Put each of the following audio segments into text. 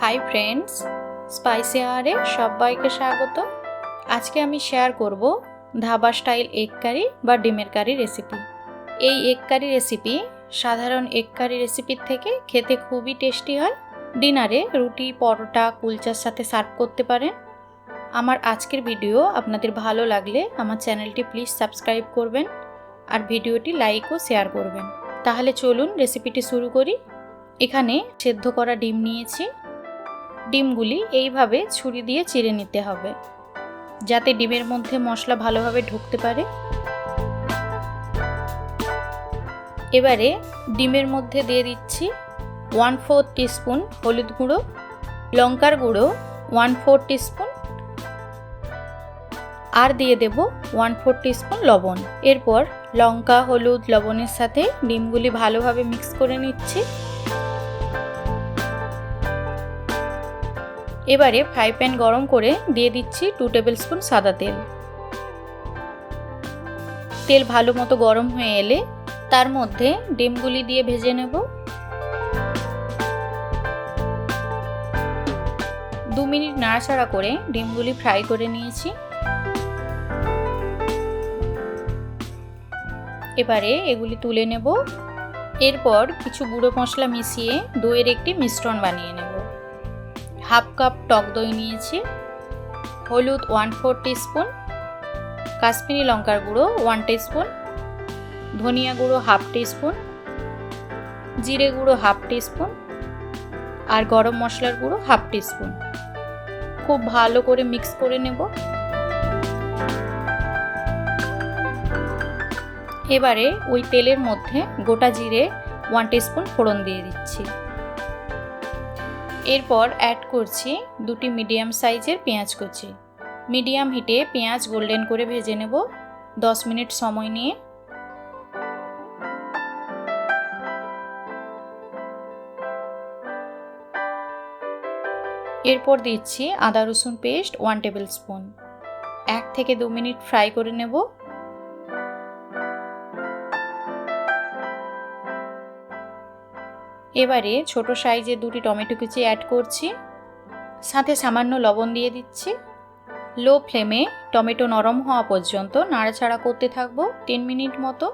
Hi friends spicy আহারে সবাইকে স্বাগত। আজকে আমি শেয়ার করব ধাবা স্টাইল এগ কারি বা ডিমের কারি রেসিপি এই এগ কারি রেসিপি সাধারণ এগ কারি রেসিপির থেকে খেতে খুবই টেস্টি হয়। ডিনারে রুটি, পরোটা, কুলচার সাথে সার্ভ করতে পারেন। আমার আজকের ভিডিও আপনাদের ভালো লাগলে আমার চ্যানেলটি প্লিজ সাবস্ক্রাইব করবেন আর ভিডিওটি লাইক ও শেয়ার করবেন। তাহলে চলুন রেসিপিটি শুরু করি। এখানে সেদ্ধ করা ডিম নিয়েছি। ডিমগুলি এইভাবে ছুরি দিয়ে চিড়ে নিতে হবে, যাতে ডিমের মধ্যে মশলা ভালোভাবে ঢুকতে পারে। এবারে ডিমের মধ্যে দিয়ে দিচ্ছি ওয়ান ফোর টিস্পুন হলুদ গুঁড়ো, লঙ্কার গুঁড়ো ওয়ান ফোর টিস্পুন, আর দিয়ে দেব ওয়ান ফোর টিস্পুন লবণ। এরপর লঙ্কা, হলুদ, লবণের সাথে ডিমগুলি ভালোভাবে মিক্স করে নিচ্ছি। এবারে ফ্রাই প্যান গরম করে দিয়ে দিচ্ছি টু টেবিল স্পুন সাদা তেল। তেল ভালো মতো গরম হয়ে এলে তার মধ্যে ডিমগুলি দিয়ে ভেজে নেব। দু মিনিট নাড়াচাড়া করে ডিমগুলি ফ্রাই করে নিয়েছি। এবারে এগুলি তুলে নেব। এরপর কিছু গুঁড়ো মশলা মিশিয়ে দইয়ের একটি মিশ্রণ বানিয়ে নেব। হাফ কাপ টক দই নিয়েছি, হলুদ ওয়ান ফোর টিস্পুন কাশ্মীরি লঙ্কার গুঁড়ো ওয়ান টিস্পুন ধনিয়া গুঁড়ো হাফ টিস্পুন জিরে গুঁড়ো হাফ টিস্পুন আর গরম মশলার গুঁড়ো হাফ টিস্পুন খুব ভালো করে মিক্স করে নেব। এবারে ওই তেলের মধ্যে গোটা জিরে ওয়ান টিস্পুন ফোড়ন দিয়ে দিচ্ছি। এরপর অ্যাড করছি দুটি মিডিয়াম সাইজের পেঁয়াজ কুচি। মিডিয়াম হিটে পেঁয়াজ গোল্ডেন করে ভেজে নেব। দশ মিনিট সময় নিয়ে। এরপর দিচ্ছি আদা রসুন পেস্ট ওয়ান টেবিল স্পুন এক থেকে দু মিনিট ফ্রাই করে নেব। এবারে ছোট সাইজে দুটি টমেটো কুচি অ্যাড করছি। সাথে সামান্য লবণ দিয়ে দিচ্ছি। লো ফ্লেমে টমেটো নরম হওয়া পর্যন্ত নাড়াচাড়া করতে থাকব তিন মিনিট মতো।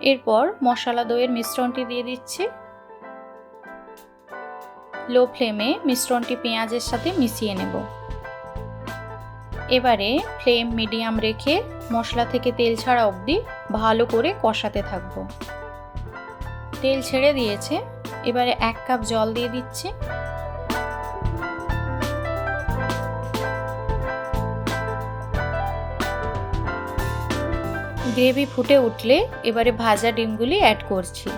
এরপর মশলা দইয়ের মিশ্রণটি দিয়ে দিচ্ছি। লো ফ্লেমে মিশ্রণটি পেঁয়াজের সাথে মিশিয়ে নেব। এবারে ফ্লেম মিডিয়াম রেখে মশলা থেকে তেল ছাড়া অবধি ভালো করে কষাতে থাকব। তেল ছেড়ে দিয়েছে, এবারে এক কাপ জল দিয়ে দিচ্ছি। গ্রেভি ফুটে উঠলে এবারে ভাজা ডিমগুলি অ্যাড করছি।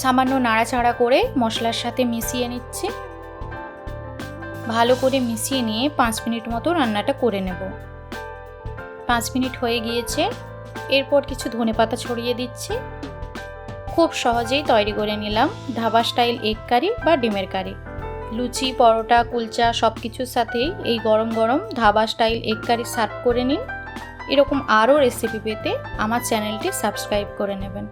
সামান্য নাড়াচাড়া করে মশলার সাথে মিশিয়ে নিচ্ছি। ভালো করে মিশিয়ে নিয়ে পাঁচ মিনিট মতো রান্নাটা করে নেব। পাঁচ মিনিট হয়ে গিয়েছে। এরপর কিছু ধনে পাতা ছড়িয়ে দিচ্ছি। খুব সহজেই তৈরি করে নিলাম ধাবা স্টাইল এগ কারি বা ডিমের কারি। লুচি, পরোটা, কুলচা সব কিছুর সাথেই এই গরম গরম dhaba style egg curry serve করে নিন। এরকম আরও রেসিপি পেতে আমার চ্যানেলটি সাবস্ক্রাইব করে নেবেন।